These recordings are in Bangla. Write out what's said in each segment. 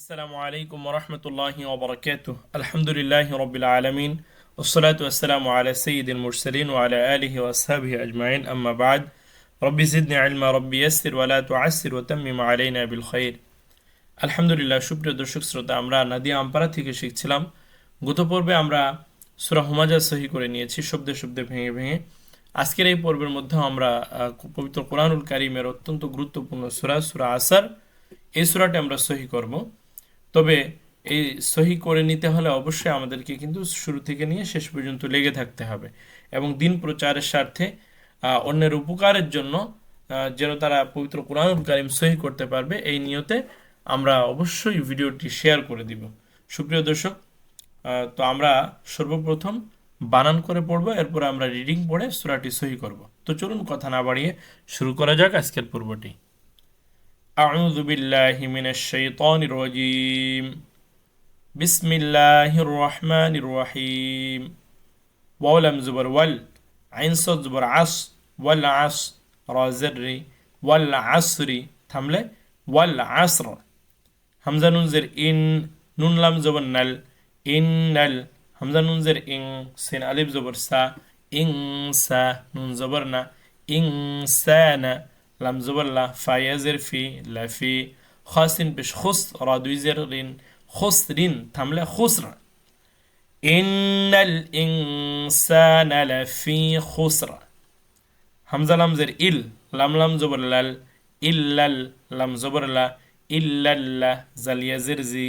আসসালামু আলাইকুম রহমতুল্লাহ ওবরাকাত আলহামদুলিল্লাহ রবিল আলমিন। ওসলাত আসসালামু আলা সঈদুল মুরসলিন ওয়ালা আলহি ওয়াসাবি আজমাইন। আম্মাবাদ রব্বি জিদনি আলমা রব্বি ইয়াসির ওয়ালা তু আসির ও তাম্মিম আলাইনা বিল খৈর আলহামদুলিল্লাহ, সুপ্রিয় দর্শক শ্রোতা, আমরা নাদিয়া আমপাড়া থেকে শিখছিলাম। গত পর্বে আমরা সুরা হুমাজা সহি করে নিয়েছি, শব্দে শব্দে ভেঙে ভেঙে। আজকের এই পর্বের মধ্যেও আমরা পবিত্র কোরআনুল কারিমের অত্যন্ত গুরুত্বপূর্ণ সুরা সুরা আসার। এই সুরাটি আমরা সহি করব। তবে এই সহি করে নিতে হলে অবশ্যই আমাদেরকে কিন্তু শুরু থেকে নিয়ে শেষ পর্যন্ত লেগে থাকতে হবে এবং দিন প্রচারের স্বার্থে অন্যের উপকারের জন্য যেন তারা পবিত্র কোরআনুল কারিম সহি করতে পারবে, এই নিয়তে আমরা অবশ্যই ভিডিওটি শেয়ার করে দিব। সুপ্রিয় দর্শক তো আমরা সর্বপ্রথম বানান করে পড়ব, এরপর আমরা রিডিং পড়ে সূরাটি সহি করব। তো চলুন কথা না বাড়িয়ে শুরু করা যাক আজকের পর্বটি। أعوذ بالله من الشيطان الرجيم بسم الله الرحمن الرحيم وولم زبر ول عين صد زبر عص والعص را زري والعصر تملة والعصر همزة ننزر إن نون لم زبر نل إن ال همزة ننزر إن سين ألف زبر سا إنسا نون زبرنا إنسان لم زبر لا فايزر في লামজুবাল্লা ফায়াজের ফি লাফি খাসিন পেশ খুস রাদুইজের রিন খুস রিন থামলে খুসরা ইন্নাল ইনসান লাফি খুসরা হামজা লামজের ইল লাম লাম জবর লাল ইল্লাল লাম জবর লা ইল্লাল্লা জালিয়াজের জি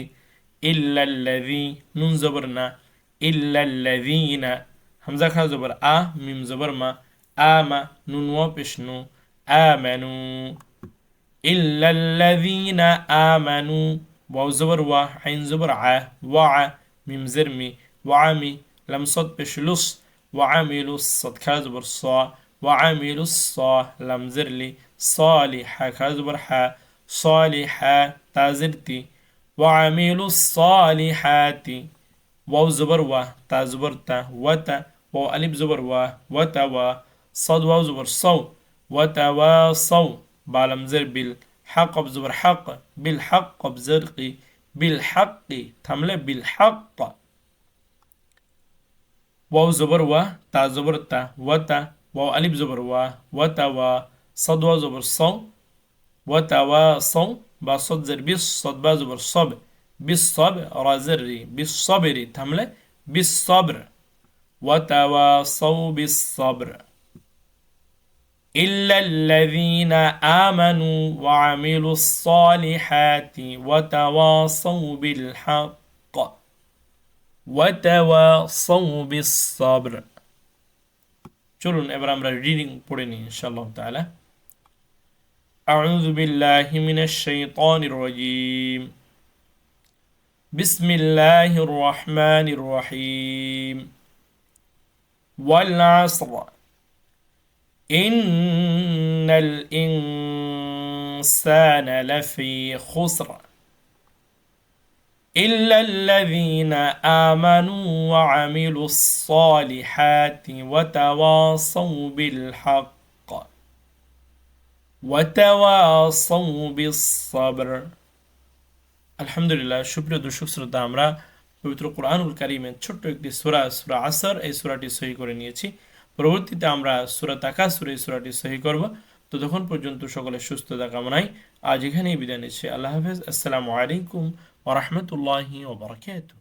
ইল্লাল্লাযী নুন জবর না ইল্লাল্লাযীনা হামজা খা জবর আ মিম জবর মা আমা নুন آمنوا إلا الذين آمنوا. واو زبر وا عين زبر ع وع ميم زرمي وعمي لم صد بشلص وعملوا الصد كازبر صا وعملوا الصا لم زرلي صالح كازبر ح صالحا تازرتي وعملوا الصالحات واو زبر وا تا زبر تا وتا واو ألف زبر وا وتا وا صد واو زبر صو. وتواصوا. بالم زر بالحق بزبر حق بالحق بزرقي بالحق تملة بالحق. واو زبر وا تا زبر تا وتا واو ألف زبر وا وتا وا صد واو زبر صو وتواصوا با صد زر بالصد با زبر صب بالصبر را زري بالصبر. تملة بالصبر وتواصوا بالصبر. إلا الذين آمنوا وعملوا الصالحات وتواصوا بالحق وتواصوا بالصبر চলুন এবার আমরা রিডিং পড়ে নিই ইনশাআল্লাহ তাআলা أعوذ بالله من الشيطان الرجيم بسم الله الرحمن الرحيم والعصر إن الإنسان لفي خسر إلا الذين آمنوا وعملوا الصالحات وتواصوا بالحق وتواصوا بالصبر আলহামদুলিল্লাহ সুপ্রিয় দর্শক শ্রোতা আমরা পবিত্র কোরআনুল কারিমের ছোট্ট একটি সুরা সুরা আসর এই সুরাটি সহি করে নিয়েছি পরবর্তীতে আমরা সুরা তাকা সুরে সুরাটি সহি করব। তো তখন পর্যন্ত সকলে সুস্থতা কামনায় আজ এখানেই বিদায় নিচ্ছি। আল্লাহ হাফেজ। আসসালামু আলাইকুম ওরহমতুল্লাহি ওবরাকাতুহ